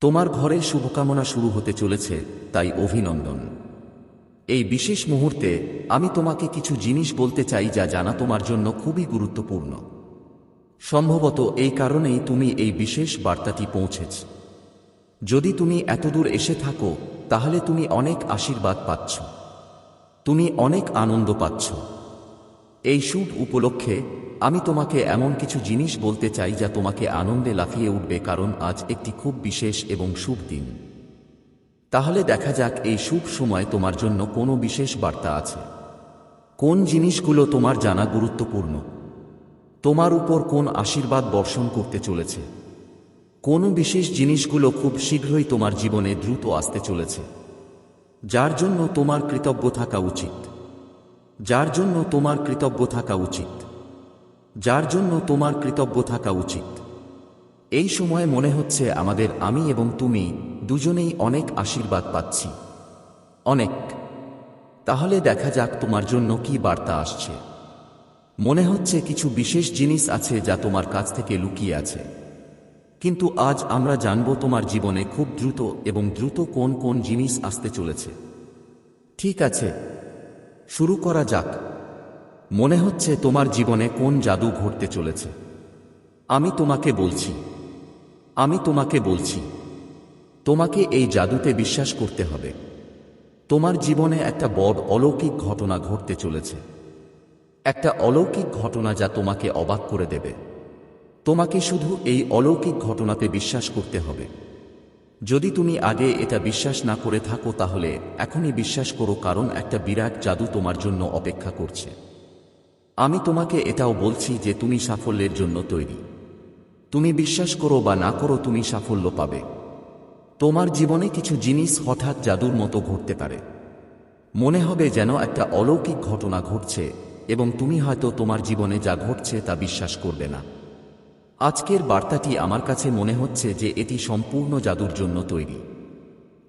তোমার ঘরের শুভকামনা শুরু হতে চলেছে, তাই অভিনন্দন। এই বিশেষ মুহূর্তে আমি তোমাকে কিছু জিনিস বলতে চাই যা জানা তোমার জন্য খুবই গুরুত্বপূর্ণ। সম্ভবত এই কারণেই তুমি এই বিশেষ বার্তাটি পৌঁছেছ। যদি তুমি এতদূর এসে থাকো, তাহলে তুমি অনেক আশীর্বাদ পাচ্ছ। তুমি অনেক আনন্দ পাচ্ছ। এই শুভ উপলক্ষে আমি তোমাকে এমন কিছু জিনিস বলতে চাই যা তোমাকে আনন্দে লাফিয়ে উঠবে কারণ আজ একটি খুব বিশেষ এবং শুভ দিন। তাহলে দেখা যাক এই শুভ সময় তোমার জন্য কোনো বিশেষ বার্তা আছে। কোন জিনিসগুলো তোমার জানা গুরুত্বপূর্ণ? তোমার উপর কোন আশীর্বাদ বর্ষণ করতে চলেছে? কোন বিশেষ জিনিসগুলো খুব শীঘ্রই তোমার জীবনে দ্রুত আসতে চলেছে? যার জন্য তোমার কৃতজ্ঞ থাকা উচিত। যার জন্য তোমার কৃতজ্ঞ থাকা উচিত। যার জন্য তোমার কৃতজ্ঞ থাকা উচিত। এই সময় মনে হচ্ছে আমাদের আমি এবং তুমি দুজনেই অনেক আশীর্বাদ পাচ্ছি। অনেক। তাহলে দেখা যাক তোমার জন্য কি বার্তা আসছে। মনে হচ্ছে কিছু বিশেষ জিনিস আছে যা তোমার কাছ থেকে লুকিয়ে আছে। কিন্তু আজ আমরা জানব তোমার জীবনে খুব দ্রুত এবং দ্রুত কোন কোন জিনিস আসতে চলেছে। ঠিক আছে। শুরু করা যাক। মনে হচ্ছে তোমার জীবনে কোন জাদু ঘটতে চলেছে। আমি তোমাকে বলছি। আমি তোমাকে বলছি। তোমাকে এই জাদুতে বিশ্বাস করতে হবে। তোমার জীবনে একটা বড় অলৌকিক ঘটনা ঘটতে চলেছে। একটা অলৌকিক ঘটনা যা তোমাকে অবাক করে দেবে। তোমাকে শুধু এই অলৌকিক ঘটনাতে বিশ্বাস করতে হবে। যদি তুমি আগে এটা বিশ্বাস না করে থাকো তাহলে এখনই বিশ্বাস করো কারণ একটা বিরাট জাদু তোমার জন্য অপেক্ষা করছে। আমি তোমাকে এটাও বলছি যে তুমি সাফল্যের জন্য তৈরি। তুমি বিশ্বাস করো বা না করো তুমি সাফল্য পাবে। তোমার জীবনে কিছু জিনিস হঠাৎ জাদুর মতো ঘটতে পারে। মনে হবে যেন একটা অলৌকিক ঘটনা ঘটছে এবং তুমি হয়তো তোমার জীবনে যা ঘটছে তা বিশ্বাস করবে না। আজকের বার্তাটি আমার কাছে মনে হচ্ছে যে এটি সম্পূর্ণ জাদুর জন্য তৈরি।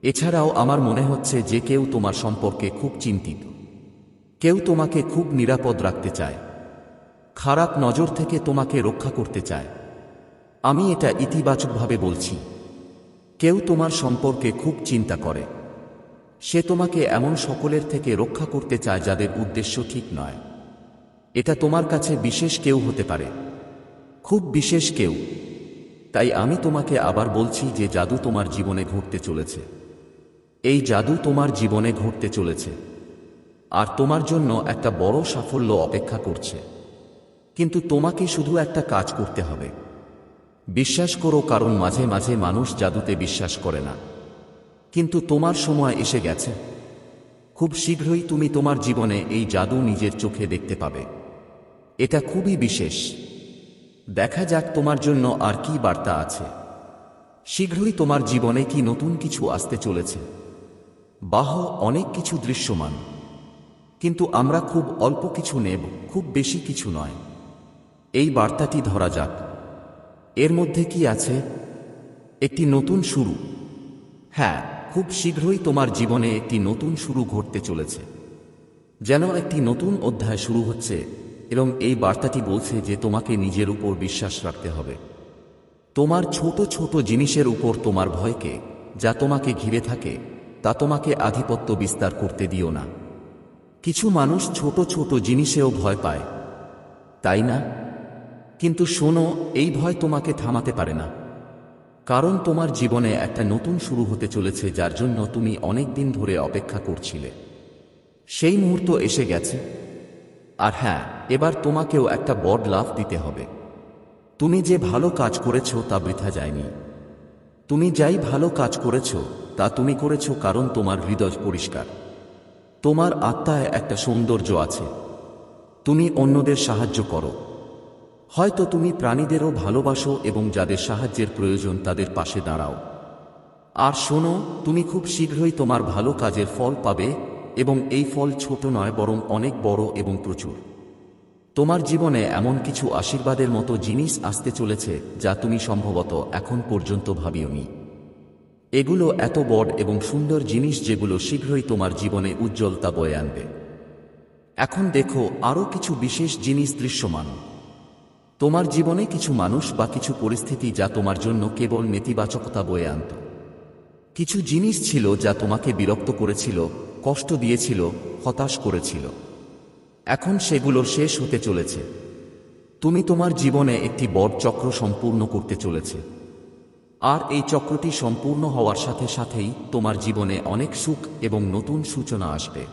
এছাড়াও আমার মনে হচ্ছে যে কেউ তোমার সম্পর্কে খুব চিন্তিত। কেউ তোমাকে খুব নিরাপদ রাখতে চায়। খারাপ নজর থেকে তোমাকে রক্ষা করতে চায়। আমি এটা ইতিবাচকভাবে বলছি। কেউ তোমার সম্পর্কে খুব চিন্তা করে। সে তোমাকে এমন সকলের থেকে রক্ষা করতে চায় যাদের উদ্দেশ্য ঠিক নয়। এটা তোমার কাছে বিশেষ কেউ হতে পারে। খুব বিশেষ কেউ। তাই আমি তোমাকে আবার বলছি যে জাদু তোমার জীবনে ঘটতে চলেছে। এই জাদু তোমার জীবনে ঘটতে চলেছে। আর তোমার জন্য একটা বড় সাফল্য অপেক্ষা করছে। কিন্তু তোমাকে শুধু একটা কাজ করতে হবে। বিশ্বাস করো কারণ মাঝে মাঝে মানুষ জাদুতে বিশ্বাস করে না। কিন্তু তোমার সময় এসে গেছে। খুব শীঘ্রই তুমি তোমার জীবনে এই জাদু নিজের চোখে দেখতে পাবে। এটা খুবই বিশেষ। দেখা যাক তোমার জন্য আর কি বার্তা আছে। শীঘ্রই তোমার জীবনে কি নতুন কিছু আসতে চলেছে। বাহ, অনেক কিছু দৃশ্যমান। কিন্তু আমরা খুব অল্প কিছু নেব, খুব বেশি কিছু নয়। এই বার্তাটি ধরা যাক। এর মধ্যে কি আছে? একটি নতুন শুরু। হ্যাঁ খুব শীঘ্রই তোমার জীবনে একটি নতুন শুরু ঘটতে চলেছে। যেন একটি নতুন অধ্যায় শুরু হচ্ছে। এবং এই বার্তাটি বলছে যে তোমাকে নিজের উপর বিশ্বাস রাখতে হবে। তোমার ছোট ছোট জিনিসের উপর তোমার ভয়কে, যা তোমাকে ঘিরে থাকে, তা তোমাকে আধিপত্য বিস্তার করতে দিও না। কিছু মানুষ ছোট ছোট জিনিসেও ভয় পায়। তাই না? কিন্তু শোনো, এই ভয় তোমাকে থামাতে পারে না। কারণ তোমার জীবনে একটা নতুন শুরু হতে চলেছে, যার জন্য তুমি অনেক দিন ধরে অপেক্ষা করছিলে। সেই মুহূর্ত এসে গেছে। আর হ্যাঁ এবার তোমাকেও একটা বড় লাভ দিতে হবে। তুমি যে ভালো কাজ করেছ তা বৃথা যায়নি। তুমি যাই ভালো কাজ করেছ, তা তুমি করেছ কারণ তোমার হৃদয় পরিষ্কার। তোমার আত্মায় একটা সৌন্দর্য আছে। তুমি অন্যদের সাহায্য করো। হয়তো তুমি প্রাণীদেরও ভালোবাসো এবং যাদের সাহায্যের প্রয়োজন তাদের পাশে দাঁড়াও। আর শোনো, তুমি খুব শীঘ্রই তোমার ভালো কাজের ফল পাবে এবং এই ফল ছোট নয়, বরং অনেক বড় এবং প্রচুর। তোমার জীবনে এমন কিছু আশীর্বাদের মতো জিনিস আসতে চলেছে, যা তুমি সম্ভবত এখন পর্যন্ত ভাবিওনি। এগুলো এত বড় এবং সুন্দর জিনিস যেগুলো শীঘ্রই তোমার জীবনে উজ্জ্বলতা বয়ে আনবে। এখন দেখো, আরও কিছু বিশেষ জিনিস দৃশ্যমান। তোমার জীবনে কিছু মানুষ বা কিছু পরিস্থিতি যা তোমার জন্য কেবল নেতিবাচকতা বয়ে আনত। কিছু জিনিস ছিল যা তোমাকে বিরক্ত করেছিল কষ্ট দিয়েছিল, হতাশ করেছিল। এখন সেগুলো শেষ হতে চলেছে। তুমি তোমার জীবনে একটি বড় চক্র সম্পূর্ণ করতে চলেছে। আর এই চক্রটি সম্পূর্ণ হওয়ার সাথে সাথেই তোমার জীবনে অনেক সুখ এবং নতুন সূচনা আসবে।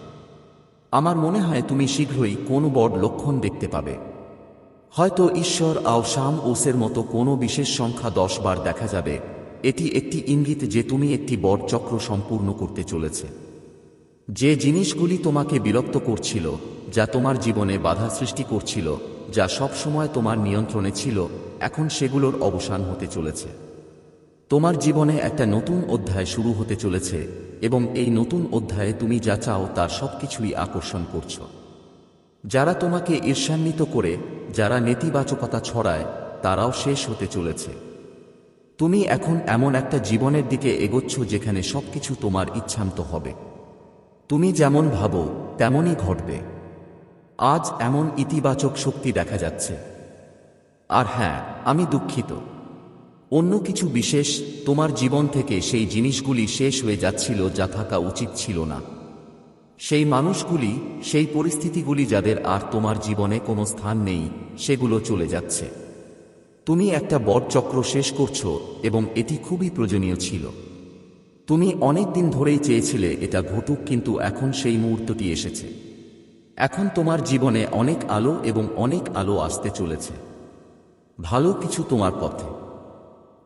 আমার মনে হয় তুমি শীঘ্রই কোনো বড় লক্ষণ দেখতে পাবে। হয়তো ঈশ্বর আও শাম ওসের মতো কোনো বিশেষ সংখ্যা দশ বার দেখা যাবে। এটি একটি ইঙ্গিত যে তুমি একটি বড় চক্র সম্পূর্ণ করতে চলেছে। যে জিনিসগুলি তোমাকে বিরক্ত করছিল, যা তোমার জীবনে বাধা সৃষ্টি করছিল, যা সব সময় তোমার নিয়ন্ত্রণে ছিল, এখন সেগুলোর অবসান হতে চলেছে। তোমার জীবনে একটা নতুন অধ্যায় শুরু হতে চলেছে, এবং এই নতুন অধ্যায়ে তুমি যা চাও তার সবকিছুই আকর্ষণ করছ। যারা তোমাকে ঈর্ষান্বিত করে, যারা নেতিবাচকতা ছড়ায়, তারাও শেষ হতে চলেছে। তুমি এখন এমন একটা জীবনের দিকে এগোচ্ছ যেখানে সবকিছু তোমার ইচ্ছান্ত হবে। তুমি যেমন ভাবো, তেমনই ঘটবে। আজ এমন ইতিবাচক শক্তি দেখা যাচ্ছে। আর হ্যাঁ আমি দুঃখিত। অন্য কিছু বিশেষ তোমার জীবন থেকে সেই জিনিসগুলি শেষ হয়ে যাচ্ছিল যা থাকা উচিত ছিল না। সেই মানুষগুলি, সেই পরিস্থিতিগুলি যাদের আর তোমার জীবনে কোনো স্থান নেই, সেগুলো চলে যাচ্ছে। তুমি একটা বড় চক্র শেষ করছ এবং এটি খুবই প্রয়োজনীয় ছিল। তুমি অনেক দিন ধরেই চেয়েছিলে এটা ঘটুক, কিন্তু এখন সেই মুহূর্তটি এসেছে। এখন তোমার জীবনে অনেক আলো এবং অনেক আলো আসতে চলেছে। ভালো কিছু তোমার পথে।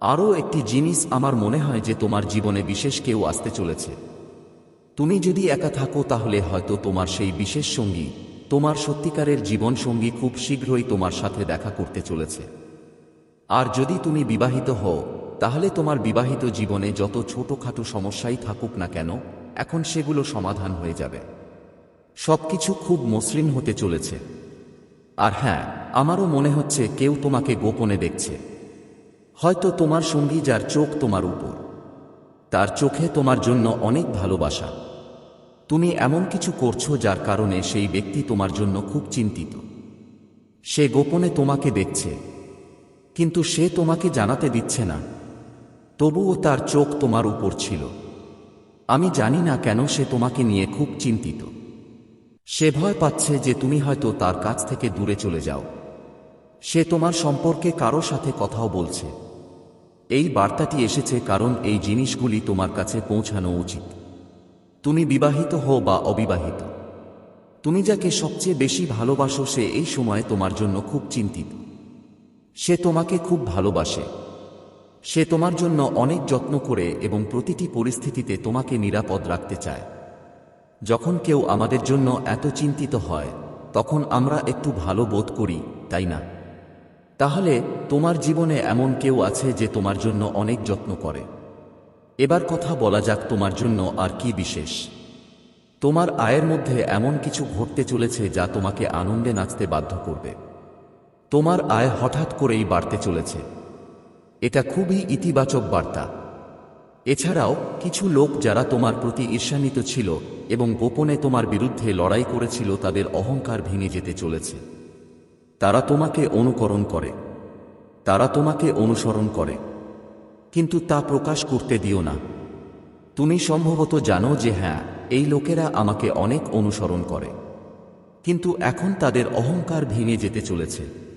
আরও একটি জিনিস আমার মনে হয় যে তোমার জীবনে বিশেষ কেউ আসতে চলেছে। তুমি যদি একা থাকো তাহলে হয়তো তোমার সেই বিশেষ সঙ্গী, তোমার সত্যিকারের জীবন সঙ্গী খুব শীঘ্রই তোমার সাথে দেখা করতে চলেছে। আর যদি তুমি বিবাহিত হও তাহলে তোমার বিবাহিত জীবনে যত ছোটখাটো সমস্যাই থাকুক না কেন, এখন সেগুলো সমাধান হয়ে যাবে। সবকিছু খুব মসৃণ হতে চলেছে। আর হ্যাঁ আমারও মনে হচ্ছে কেউ তোমাকে গোপনে দেখছে। হয়তো তোমার সঙ্গী যার চোখ তোমার উপর। তার চোখে তোমার জন্য অনেক ভালোবাসা। তুমি এমন কিছু করছ যার কারণে সেই ব্যক্তি তোমার জন্য খুব চিন্তিত। সে গোপনে তোমাকে দেখছে। কিন্তু সে তোমাকে জানাতে দিচ্ছে না। তবুও তার চোখ তোমার উপর ছিল। আমি জানি না কেন সে তোমাকে নিয়ে খুব চিন্তিত। সে ভয় পাচ্ছে যে তুমি হয়তো তার কাছ থেকে দূরে চলে যাও। সে তোমার সম্পর্কে কারও সাথে কথাও বলছে। এই বার্তাটি এসেছে কারণ এই জিনিসগুলি তোমার কাছে পৌঁছানো উচিত। তুমি বিবাহিত হও বা অবিবাহিত। তুমি যাকে সবচেয়ে বেশি ভালোবাসো সে এই সময়ে তোমার জন্য খুব চিন্তিত। সে তোমাকে খুব ভালোবাসে। সে তোমার জন্য অনেক যত্ন করে এবং প্রতিটি পরিস্থিতিতে তোমাকে নিরাপদ রাখতে চায়। যখন কেউ আমাদের জন্য এত চিন্তিত হয়, তখন আমরা একটু ভালো বোধ করি, তাই না? তাহলে তোমার জীবনে এমন কেউ আছে যে তোমার জন্য অনেক যত্ন করে। এবার কথা বলা যাক তোমার জন্য আর কি বিশেষ। তোমার আয়ের মধ্যে এমন কিছু ঘটতে চলেছে যা তোমাকে আনন্দে নাচতে বাধ্য করবে। তোমার আয় হঠাৎ করেই বাড়তে চলেছে। এটা খুবই ইতিবাচক বার্তা। এছাড়াও, কিছু লোক যারা তোমার প্রতি ঈর্ষান্বিত ছিল এবং গোপনে তোমার বিরুদ্ধে লড়াই করেছিল তাদের অহংকার ভেঙে যেতে চলেছে। তারা তোমাকে অনুকরণ করে। তারা তোমাকে অনুসরণ করে। কিন্তু তা প্রকাশ করতে দিও না। তুমি সম্ভবত জানো যে হ্যাঁ এই লোকেরা আমাকে অনেক অনুসরণ করে। কিন্তু এখন তাদের অহংকার ভেঙে যেতে চলেছে।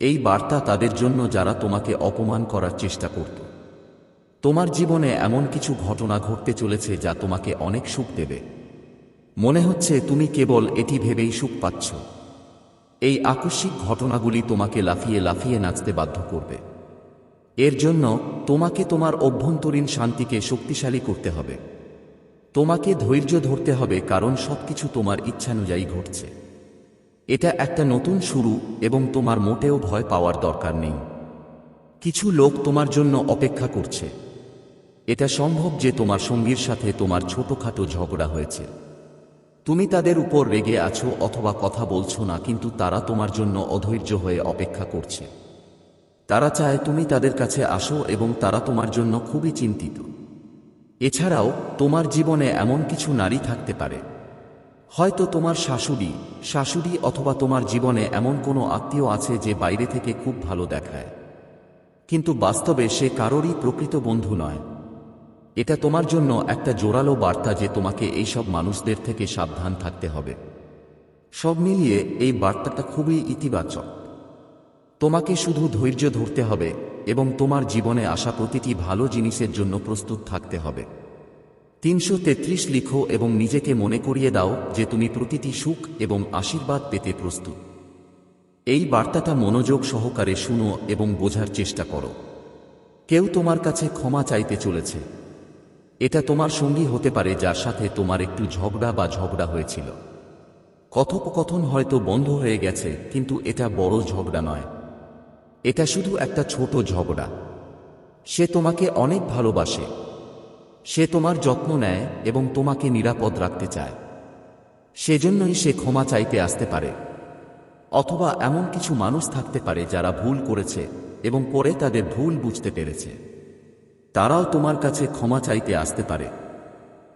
এই বার্তা তাদের জন্য যারা তোমাকে অপমান করার চেষ্টা করত। তোমার জীবনে এমন কিছু ঘটনা ঘটতে চলেছে যা তোমাকে অনেক সুখ দেবে। মনে হচ্ছে তুমি কেবল এটি ভেবেই সুখ পাচ্ছ। এই আকস্মিক ঘটনাগুলি তোমাকে লাফিয়ে লাফিয়ে নাচতে বাধ্য করবে। এর জন্য তোমাকে তোমার অভ্যন্তরীণ শান্তিকে শক্তিশালী করতে হবে। তোমাকে ধৈর্য ধরতে হবে কারণ সবকিছু তোমার ইচ্ছানুযায়ী ঘটছে। এটা একটা নতুন শুরু এবং তোমার মোটেও ভয় পাওয়ার দরকার নেই। কিছু লোক তোমার জন্য অপেক্ষা করছে। এটা সম্ভব যে তোমার সঙ্গীর সাথে তোমার ছোটখাটো ঝগড়া হয়েছে। তুমি তাদের উপর রেগে আছো অথবা কথা বলছো না, কিন্তু তারা তোমার জন্য অধৈর্য হয়ে অপেক্ষা করছে। তারা চায় তুমি তাদের কাছে আসো এবং তারা তোমার জন্য খুবই চিন্তিত। এছাড়াও, তোমার জীবনে এমন কিছু নারী থাকতে পারে। হয়তো তোমার শাশুড়ি শাশুড়ি অথবা তোমার জীবনে এমন কোনো আত্মীয় আছে যে বাইরে থেকে খুব ভালো দেখায়। কিন্তু বাস্তবে সে কারোরই প্রকৃত বন্ধু নয়। এটা তোমার জন্য একটা জোরালো বার্তা যে তোমাকে এইসব মানুষদের থেকে সাবধান থাকতে হবে। সব মিলিয়ে এই বার্তাটা খুবই ইতিবাচক। তোমাকে শুধু ধৈর্য ধরতে হবে এবং তোমার জীবনে আসা প্রতিটি ভালো জিনিসের জন্য প্রস্তুত থাকতে হবে। তিনশো তেত্রিশ লিখো এবং নিজেকে মনে করিয়ে দাও যে তুমি প্রতিটি সুখ এবং আশীর্বাদ পেতে প্রস্তুত। এই বার্তাটা মনোযোগ সহকারে শুনো এবং বোঝার চেষ্টা করো। কেউ তোমার কাছে ক্ষমা চাইতে চলেছে। এটা তোমার সঙ্গী হতে পারে যার সাথে তোমার একটু ঝগড়া বা ঝগড়া হয়েছিল। কথোপকথন হয়তো বন্ধ হয়ে গেছে, কিন্তু এটা বড় ঝগড়া নয়। এটা শুধু একটা ছোট ঝগড়া। সে তোমাকে অনেক ভালোবাসে। সে তোমার যত্ন নেয় এবং তোমাকে নিরাপদ রাখতে চায়। সেজন্যই সে ক্ষমা চাইতে আসতে পারে। অথবা এমন কিছু মানুষ থাকতে পারে যারা ভুল করেছে এবং পরে তাদের ভুল বুঝতে পেরেছে। তারাও তোমার কাছে ক্ষমা চাইতে আসতে পারে।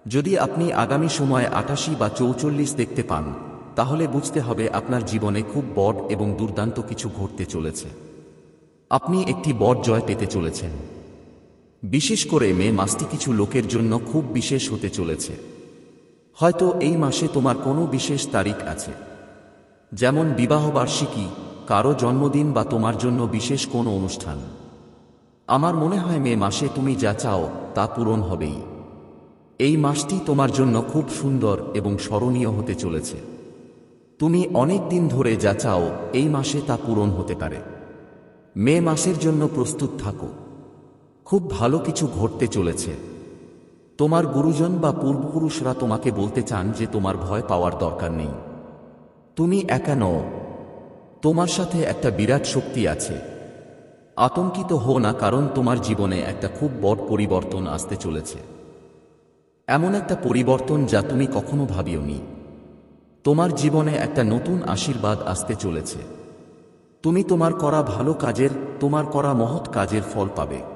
যদি আপনি আগামী সময়ে আটাশি বা চৌচল্লিশ দেখতে পান, তাহলে বুঝতে হবে আপনার জীবনে খুব বড় এবং দুর্দান্ত কিছু ঘটতে চলেছে। আপনি একটি বড় জয় পেতে চলেছেন। বিশেষ করে মে মাসটি কিছু লোকের জন্য খুব বিশেষ হতে চলেছে। হয়তো এই মাসে তোমার কোনো বিশেষ তারিখ আছে। যেমন বিবাহবার্ষিকী কারও জন্মদিন বা তোমার জন্য বিশেষ কোনো অনুষ্ঠান। আমার মনে হয় মে মাসে তুমি যা চাও তা পূরণ হবেই। এই মাসটি তোমার জন্য খুব সুন্দর এবং স্মরণীয় হতে চলেছে। তুমি অনেক দিন ধরে যা চাও এই মাসে তা পূরণ হতে পারে। মে মাসের জন্য প্রস্তুত থাকো। খুব ভালো কিছু ঘটতে চলেছে। তোমার গুরুজন বা পূর্বপুরুষরা তোমাকে বলতে চান যে তোমার ভয় পাওয়ার দরকার নেই। তুমি একা নও। তোমার সাথে একটা বিরাট শক্তি আছে। আতঙ্কিত হো না কারণ তোমার জীবনে একটা খুব বড় পরিবর্তন আসতে চলেছে। এমন একটা পরিবর্তন যা তুমি কখনো ভাবিওনি। তোমার জীবনে একটা নতুন আশীর্বাদ আসতে চলেছে। তুমি তোমার করা ভালো কাজের, তোমার করা মহৎ কাজের ফল পাবে।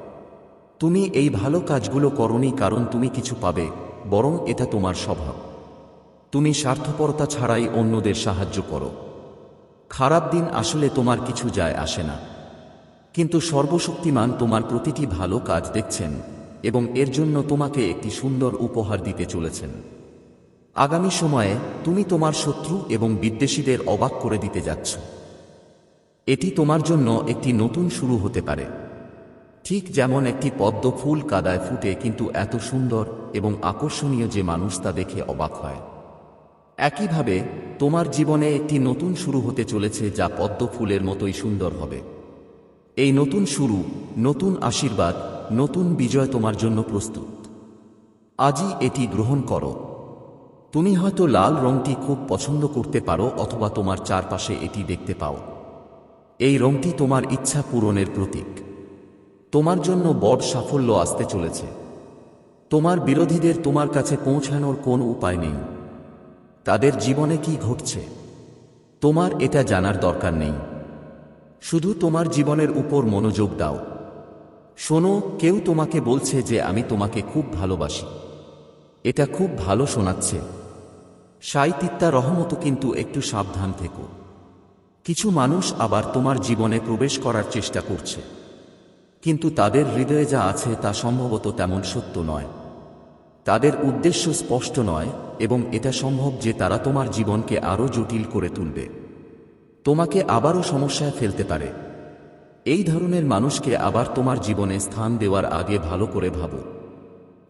তুমি এই ভালো কাজগুলো করনি কারণ তুমি কিছু পাবে, বরং এটা তোমার স্বভাব। তুমি স্বার্থপরতা ছাড়াই অন্যদের সাহায্য করো। খারাপ দিন আসলে তোমার কিছু যায় আসে না। কিন্তু সর্বশক্তিমান তোমার প্রতিটি ভালো কাজ দেখছেন এবং এর জন্য তোমাকে একটি সুন্দর উপহার দিতে চলেছেন। আগামী সময়ে তুমি তোমার শত্রু এবং বিদ্বেষীদের অবাক করে দিতে যাচ্ছ। এটি তোমার জন্য একটি নতুন শুরু হতে পারে। ঠিক যেমন একটি পদ্ম ফুল কাদায় ফুটে কিন্তু এত সুন্দর এবং আকর্ষণীয় যে মানুষ তা দেখে অবাক হয়। একইভাবে, তোমার জীবনে একটি নতুন শুরু হতে চলেছে যা পদ্ম ফুলের মতোই সুন্দর হবে। এই নতুন শুরু, নতুন আশীর্বাদ, নতুন বিজয় তোমার জন্য প্রস্তুত। আজই এটি গ্রহণ করো। তুমি হয়তো লাল রংটি খুব পছন্দ করতে পারো অথবা তোমার চারপাশে এটি দেখতে পাও। এই রংটি তোমার ইচ্ছা পূরণের প্রতীক। তোমার জন্য বড় সাফল্য আসতে চলেছে। তোমার বিরোধীদের তোমার কাছে পৌঁছানোর কোন উপায় নেই। তাদের জীবনে কি ঘটছে, তোমার এটা জানার দরকার নেই। শুধু তোমার জীবনের উপর মনোযোগ দাও। শোনো, কেউ তোমাকে বলছে যে আমি তোমাকে খুব ভালোবাসি। এটা খুব ভালো শোনাচ্ছে। সাইতিত্তা রহমত কিন্তু একটু সাবধান থেকো। কিছু মানুষ আবার তোমার জীবনে প্রবেশ করার চেষ্টা করছে। কিন্তু তাদের হৃদয়ে যা আছে তা সম্ভবত তেমন সত্য নয়। তাদের উদ্দেশ্য স্পষ্ট নয় এবং এটা সম্ভব যে তারা তোমার জীবনকে আরও জটিল করে তুলবে। তোমাকে আবারও সমস্যায় ফেলতে পারে। এই ধরনের মানুষকে আবার তোমার জীবনে স্থান দেওয়ার আগে ভালো করে ভাবো।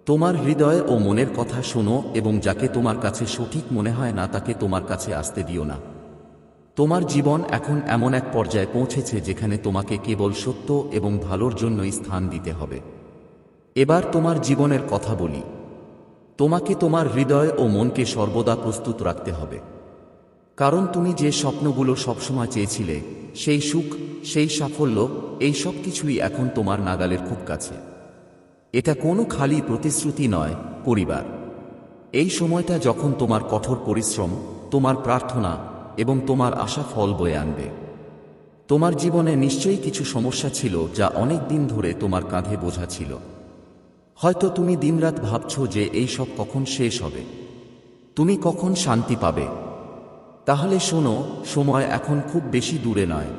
তোমার হৃদয় ও মনের কথা শোনো এবং যাকে তোমার কাছে সঠিক মনে হয় না তাকে তোমার কাছে আসতে দিও না। তোমার জীবন এখন এমন এক পর্যায়ে পৌঁছেছে যেখানে তোমাকে কেবল সত্য এবং ভালোর জন্যই স্থান দিতে হবে। এবার তোমার জীবনের কথা বলি। তোমাকে তোমার হৃদয় ও মনকে সর্বদা প্রস্তুত রাখতে হবে। কারণ তুমি যে স্বপ্নগুলো সবসময় চেয়েছিলে, সেই সুখ, সেই সাফল্য, এই সব কিছুই এখন তোমার নাগালের খুব কাছে। এটা কোনো খালি প্রতিশ্রুতি নয়, পরিবার। এই সময়টা যখন তোমার কঠোর পরিশ্রম, তোমার প্রার্থনা এবং তোমার আশা ফল বয়ে আনবে। তোমার জীবনে নিশ্চয়ই কিছু সমস্যা ছিল যা অনেক দিন ধরে তোমার কাঁধে বোঝা ছিল। হয়তো তুমি দিনরাত ভাবছ যে এই সব কখন শেষ হবে। তুমি কখন শান্তি পাবে? তাহলে শোনো, সময় এখন খুব বেশি দূরে নয়।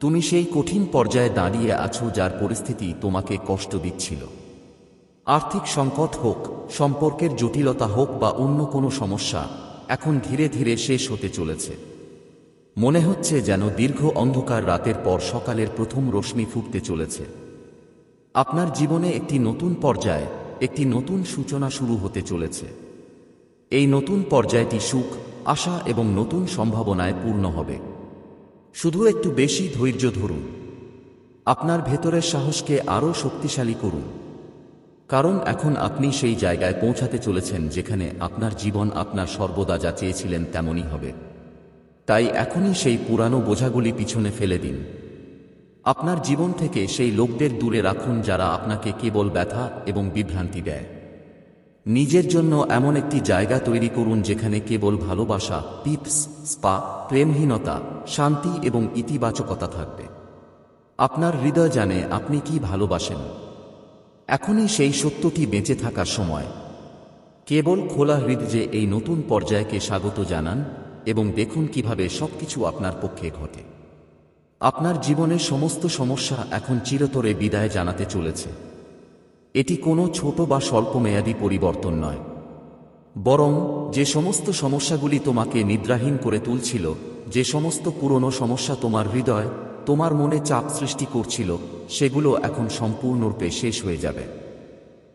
তুমি সেই কঠিন পর্যায়ে দাঁড়িয়ে আছো যার পরিস্থিতি তোমাকে কষ্ট দিচ্ছিল। আর্থিক সংকট হোক, সম্পর্কের জটিলতা হোক বা অন্য কোনো সমস্যা এখন ধীরে ধীরে শেষ হতে চলেছে। মনে হচ্ছে যেন দীর্ঘ অন্ধকার রাতের পর সকালের প্রথম রশ্মি ফুটতে চলেছে। আপনার জীবনে একটি নতুন পর্যায় একটি নতুন সূচনা শুরু হতে চলেছে। এই নতুন পর্যায়টি সুখ, আশা এবং নতুন সম্ভাবনায় পূর্ণ হবে। শুধু একটু বেশি ধৈর্য ধরুন। আপনার ভেতরের সাহসকে আরও শক্তিশালী করুন। কারণ এখন আপনি সেই জায়গায় পৌঁছাতে চলেছেন যেখানে আপনার জীবন আপনার সর্বদা যা চেয়েছিলেন তেমনই হবে। তাই এখনই সেই পুরানো বোঝাগুলি পিছনে ফেলে দিন। আপনার জীবন থেকে সেই লোকদের দূরে রাখুন যারা আপনাকে কেবল ব্যথা এবং বিভ্রান্তি দেয়। নিজের জন্য এমন একটি জায়গা তৈরি করুন যেখানে কেবল ভালোবাসা টিপস স্পা প্রেমহীনতা, শান্তি এবং ইতিবাচকতা থাকবে। আপনার হৃদয় জানে আপনি কি ভালোবাসেন। এখনই সেই সত্যটি বেঁচে থাকার সময়। কেবল খোলা হৃদয়ে এই নতুন পর্যায়কে স্বাগত জানান এবং দেখুন কীভাবে সবকিছু আপনার পক্ষে ঘটে। আপনার জীবনের সমস্ত সমস্যা এখন চিরতরে বিদায় জানাতে চলেছে। এটি কোনো ছোট বা স্বল্পমেয়াদী পরিবর্তন নয়। বরং যে সমস্ত সমস্যাগুলি তোমাকে নিদ্রাহীন করে তুলছিল, যে সমস্ত পুরনো সমস্যা তোমার হৃদয় তোমার মনে চাপ সৃষ্টি করছিল, সেগুলো এখন সম্পূর্ণরূপে শেষ হয়ে যাবে।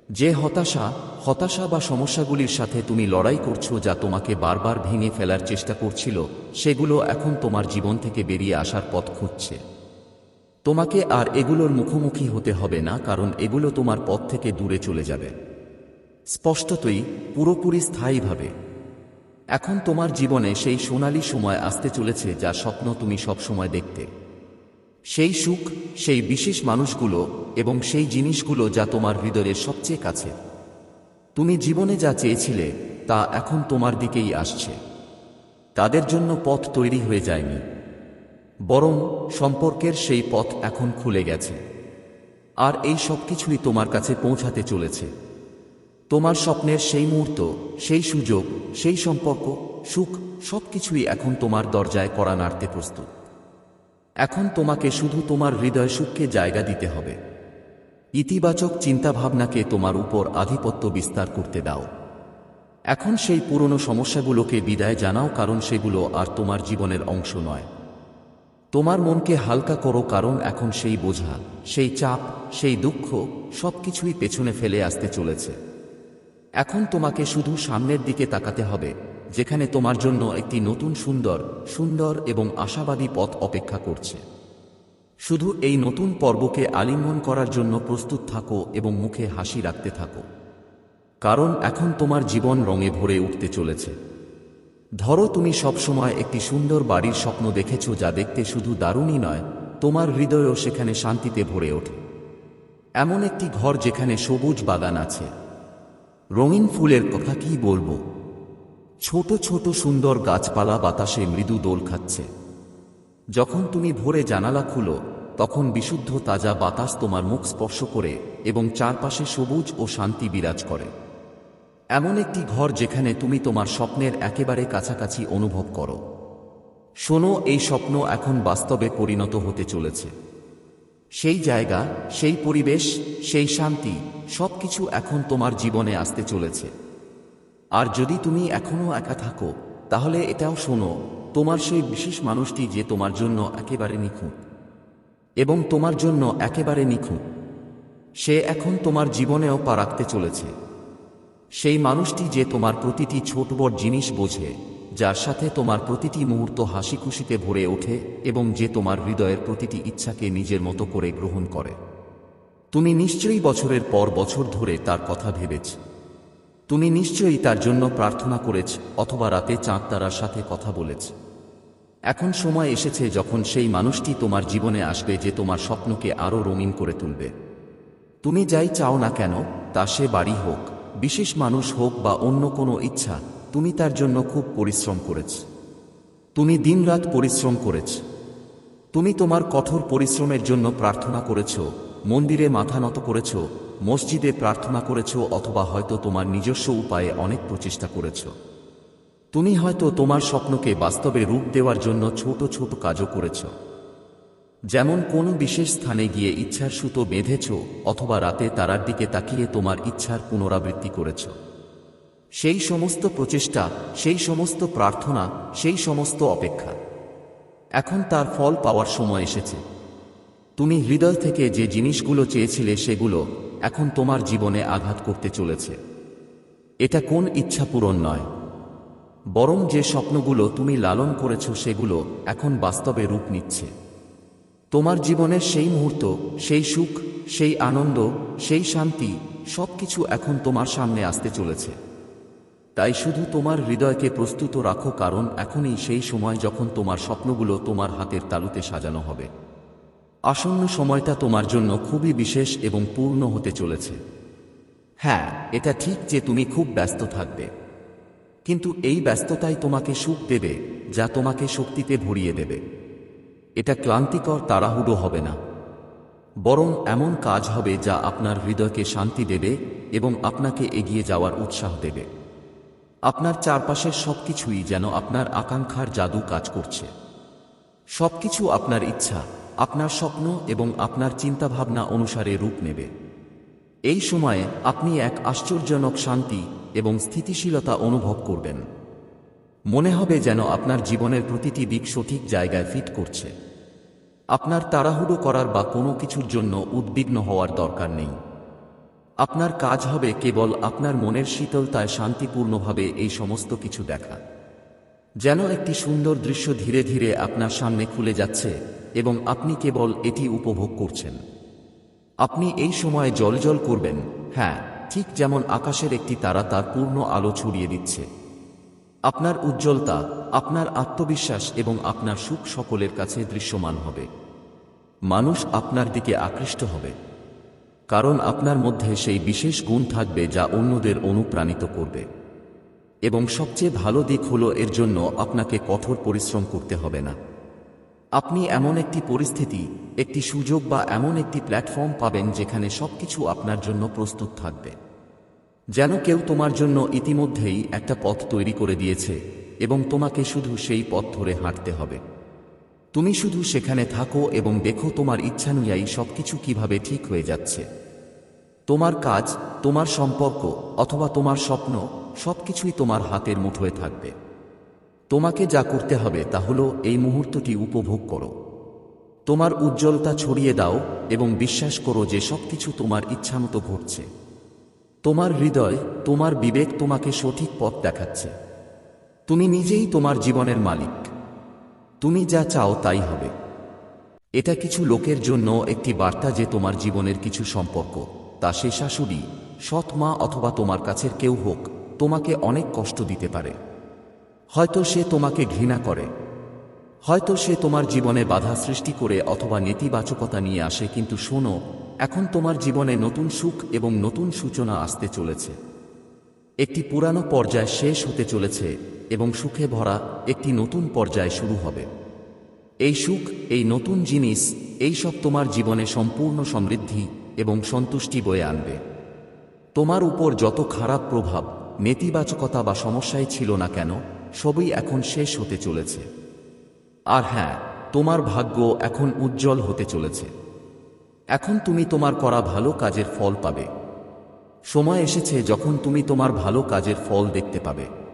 যে হতাশা হতাশা বা সমস্যাগুলির সাথে তুমি লড়াই করছ যা তোমাকে বারবার ভেঙে ফেলার চেষ্টা করছিল, সেগুলো এখন তোমার জীবন থেকে বেরিয়ে আসার পথ খুঁজছে। তোমাকে আর এগুলোর মুখোমুখি হতে হবে না, কারণ এগুলো তোমার পথ থেকে দূরে চলে যাবে। স্পষ্টতই, পুরোপুরি স্থায়ীভাবে। এখন তোমার জীবনে সেই সোনালি সময় আসতে চলেছে যা স্বপ্ন তুমি সবসময় দেখতে। সেই সুখ, সেই বিশেষ মানুষগুলো এবং সেই জিনিসগুলো যা তোমার হৃদয়ের সবচেয়ে কাছে। তুমি জীবনে যা চেয়েছিলে, তা এখন তোমার দিকেই আসছে। তাদের জন্য পথ তৈরি হয়ে যায়নি। বরং সম্পর্কের সেই পথ এখন খুলে গেছে। আর এই সব কিছুই তোমার কাছে পৌঁছাতে চলেছে। তোমার স্বপ্নের সেই মুহূর্ত, সেই সুযোগ, সেই সম্পর্ক, সুখ সবকিছুই এখন তোমার দরজায় করা নাড়তে প্রস্তুত। এখন তোমাকে শুধু তোমার হৃদয় সুখকে জায়গা দিতে হবে। ইতিবাচক চিন্তাভাবনাকে তোমার উপর আধিপত্য বিস্তার করতে দাও। এখন সেই পুরনো সমস্যাগুলোকে বিদায় জানাও, কারণ সেগুলো আর তোমার জীবনের অংশ নয়। তোমার মনকে হালকা করো, কারণ এখন সেই বোঝা, সেই চাপ, সেই দুঃখ সবকিছুই পেছনে ফেলে আসতে চলেছে। এখন তোমাকে শুধু সামনের দিকে তাকাতে হবে যেখানে তোমার জন্য একটি নতুন সুন্দর সুন্দর এবং আশাবাদী পথ অপেক্ষা করছে। শুধু এই নতুন পর্বকে আলিঙ্গন করার জন্য প্রস্তুত থাকো এবং মুখে হাসি রাখতে থাকো। কারণ এখন তোমার জীবন রঙে ভরে উঠতে চলেছে। ধরো তুমি সবসময় একটি সুন্দর বাড়ির স্বপ্ন দেখেছ যা দেখতে শুধু দারুণই নয়, তোমার হৃদয়ও সেখানে শান্তিতে ভরে ওঠে। এমন একটি ঘর যেখানে সবুজ বাগান আছে। রঙিন ফুলের কথা কি বলব? ছোট ছোট সুন্দর গাছপালা বাতাসে মৃদু দোল খাচ্ছে। যখন তুমি ভোরে জানালা খুলো, তখন বিশুদ্ধ তাজা বাতাস তোমার মুখ স্পর্শ করে এবং চারপাশে সবুজ ও শান্তি বিরাজ করে। এমন একটি ঘর যেখানে তুমি তোমার স্বপ্নের একেবারে কাছাকাছি অনুভব করো। শোনো, এই স্বপ্ন এখন বাস্তবে পরিণত হতে চলেছে। সেই জায়গা, সেই পরিবেশ, সেই শান্তি সবকিছু এখন তোমার জীবনে আসতে চলেছে। আর যদি তুমি এখনও একা থাকো, তাহলে এটাও শোনো, তোমার সেই বিশেষ মানুষটি যে তোমার জন্য একেবারে নিখুঁত এবং তোমার জন্য একেবারে নিখুঁত, সে এখন তোমার জীবনেও পা রাখতে চলেছে। সেই মানুষটি যে তোমার প্রতিটি ছোট বড় জিনিস বোঝে, যার সাথে তোমার প্রতিটি মুহূর্ত হাসি খুশিতে ভরে ওঠে এবং যে তোমার হৃদয়ের প্রতিটি ইচ্ছাকে নিজের মতো করে গ্রহণ করে। তুমি নিশ্চয়ই বছরের পর বছর ধরে তার কথা ভেবেছ। তুমি নিশ্চয়ই তার জন্য প্রার্থনা করেছ অথবা রাতে চাঁদ তারার সাথে কথা বলেছ। এখন সময় এসেছে যখন সেই মানুষটি তোমার জীবনে আসবে যে তোমার স্বপ্নকে আরও রঙিন করে তুলবে। তুমি যাই চাও না কেন, তা সে বাড়ি হোক, বিশেষ মানুষ হোক বা অন্য কোনো ইচ্ছা, তুমি তার জন্য খুব পরিশ্রম করেছ। তুমি দিনরাত পরিশ্রম করেছ। তুমি তোমার কঠোর পরিশ্রমের জন্য প্রার্থনা করেছ, মন্দিরে মাথা নত করেছ মসজিদে প্রার্থনা করেছ অথবা হয়তো তোমার নিজস্ব উপায়ে অনেক প্রচেষ্টা করেছ। তুমি হয়তো তোমার স্বপ্নকে বাস্তবে রূপ দেওয়ার জন্য ছোট ছোট কাজও করেছ। যেমন কোনো বিশেষ স্থানে গিয়ে ইচ্ছার সুতো বেঁধেছ অথবা রাতে তারার দিকে তাকিয়ে তোমার ইচ্ছার পুনরাবৃত্তি করেছ। সেই সমস্ত প্রচেষ্টা, সেই সমস্ত প্রার্থনা, সেই সমস্ত অপেক্ষা। এখন তার ফল পাওয়ার সময় এসেছে। তুমি হৃদয় থেকে যে জিনিসগুলো চেয়েছিলে সেগুলো এখন তোমার জীবনে আঘাত করতে চলেছে। এটা কোন ইচ্ছা পূরণ নয়। বরং যে স্বপ্নগুলো তুমি লালন করেছ সেগুলো এখন বাস্তবে রূপ নিচ্ছে। তোমার জীবনের সেই মুহূর্ত, সেই সুখ, সেই আনন্দ, সেই শান্তি সবকিছু এখন তোমার সামনে আসতে চলেছে। তাই শুধু তোমার হৃদয়কে প্রস্তুত রাখো, কারণ এখনই সেই সময় যখন তোমার স্বপ্নগুলো তোমার হাতের তালুতে সাজানো হবে। আসন্ন সময়টা তোমার জন্য খুবই বিশেষ এবং পূর্ণ হতে চলেছে। হ্যাঁ এটা ঠিক যে তুমি খুব ব্যস্ত থাকবে। কিন্তু এই ব্যস্ততাই তোমাকে সুখ দেবে, যা তোমাকে শক্তিতে ভরিয়ে দেবে। এটা ক্লান্তিকর, তাড়াহুড়ো হবে না। বরং এমন কাজ হবে যা আপনার হৃদয়কে শান্তি দেবে এবং আপনাকে এগিয়ে যাওয়ার উৎসাহ দেবে। আপনার চারপাশের সবকিছুই যেন আপনার আকাঙ্ক্ষার জাদু কাজ করছে। সবকিছু আপনার ইচ্ছা। আপনার স্বপ্ন এবং আপনার চিন্তাভাবনা অনুসারে রূপ নেবে। এই সময়ে আপনি এক আশ্চর্যজনক শান্তি এবং স্থিতিশীলতা অনুভব করবেন। মনে হবে যেন আপনার জীবনের প্রতিটি দিক সঠিক জায়গায় ফিট করছে। আপনার তাড়াহুড়ো করার বা কোনো কিছুর জন্য উদ্বিগ্ন হওয়ার দরকার নেই। আপনার কাজ হবে কেবল আপনার মনের শীতলতায় শান্তিপূর্ণভাবে এই সমস্ত কিছু দেখা। যেন একটি সুন্দর দৃশ্য ধীরে ধীরে আপনার সামনে খুলে যাচ্ছে এবং আপনি কেবল এটি উপভোগ করছেন। আপনি এই সময়ে জলজল করবেন। হ্যাঁ ঠিক যেমন আকাশের একটি তারা তার পূর্ণ আলো ছড়িয়ে দিচ্ছে। আপনার উজ্জ্বলতা, আপনার আত্মবিশ্বাস এবং আপনার সুখ সকলের কাছে দৃশ্যমান হবে। মানুষ আপনার দিকে আকৃষ্ট হবে। কারণ আপনার মধ্যে সেই বিশেষ গুণ থাকবে যা অন্যদের অনুপ্রাণিত করবে। এবং সবচেয়ে ভালো দিক হলো এর জন্য আপনাকে কঠোর পরিশ্রম করতে হবে না। আপনি এমন একটি পরিস্থিতি, একটি সুযোগ বা এমন একটি প্ল্যাটফর্ম পাবেন যেখানে সবকিছু আপনার জন্য প্রস্তুত থাকবে। যেন কেউ তোমার জন্য ইতিমধ্যেই একটা পথ তৈরি করে দিয়েছে এবং তোমাকে শুধু সেই পথ ধরে হাঁটতে হবে। তুমি শুধু সেখানে থাকো এবং দেখো তোমার ইচ্ছানুযায়ী সবকিছু কীভাবে ঠিক হয়ে যাচ্ছে। তোমার কাজ, তোমার সম্পর্ক অথবা তোমার স্বপ্ন সবকিছুই তোমার হাতের মুঠোয় থাকবে। তোমাকে যা করতে হবে তা হল এই মুহূর্তটি উপভোগ করো। তোমার উজ্জ্বলতা ছড়িয়ে দাও এবং বিশ্বাস করো যে সবকিছু তোমার ইচ্ছামতো ঘটছে। তোমার হৃদয়, তোমার বিবেক তোমাকে সঠিক পথ দেখাচ্ছে। তুমি নিজেই তোমার জীবনের মালিক। তুমি যা চাও তাই হবে। এটা কিছু লোকের জন্য একটি বার্তা যে তোমার জীবনের কিছু সম্পর্ক, তা সে শাশুড়ি, সৎ মা অথবা তোমার কাছের কেউ হোক, তোমাকে অনেক কষ্ট দিতে পারে। হয়তো সে তোমাকে ঘৃণা করে। হয়তো সে তোমার জীবনে বাধা সৃষ্টি করে অথবা নেতিবাচকতা নিয়ে আসে, কিন্তু শোনো, এখন তোমার জীবনে নতুন সুখ এবং নতুন সূচনা আসতে চলেছে। একটি পুরানো পর্যায় শেষ হতে চলেছে এবং সুখে ভরা একটি নতুন পর্যায় শুরু হবে। এই সুখ, এই নতুন জিনিস, এই সব তোমার জীবনে সম্পূর্ণ সমৃদ্ধি এবং সন্তুষ্টি বয়ে আনবে। তোমার উপর যত খারাপ প্রভাব, নেতিবাচকতা বা সমস্যাই ছিল না কেন সবই এখন শেষ হতে চলেছে। আর হ্যাঁ তোমার ভাগ্য এখন উজ্জ্বল হতে চলেছে। এখন তুমি তোমার করা ভালো কাজের ফল পাবে। সময় এসেছে যখন তুমি তোমার ভালো কাজের ফল দেখতে পাবে।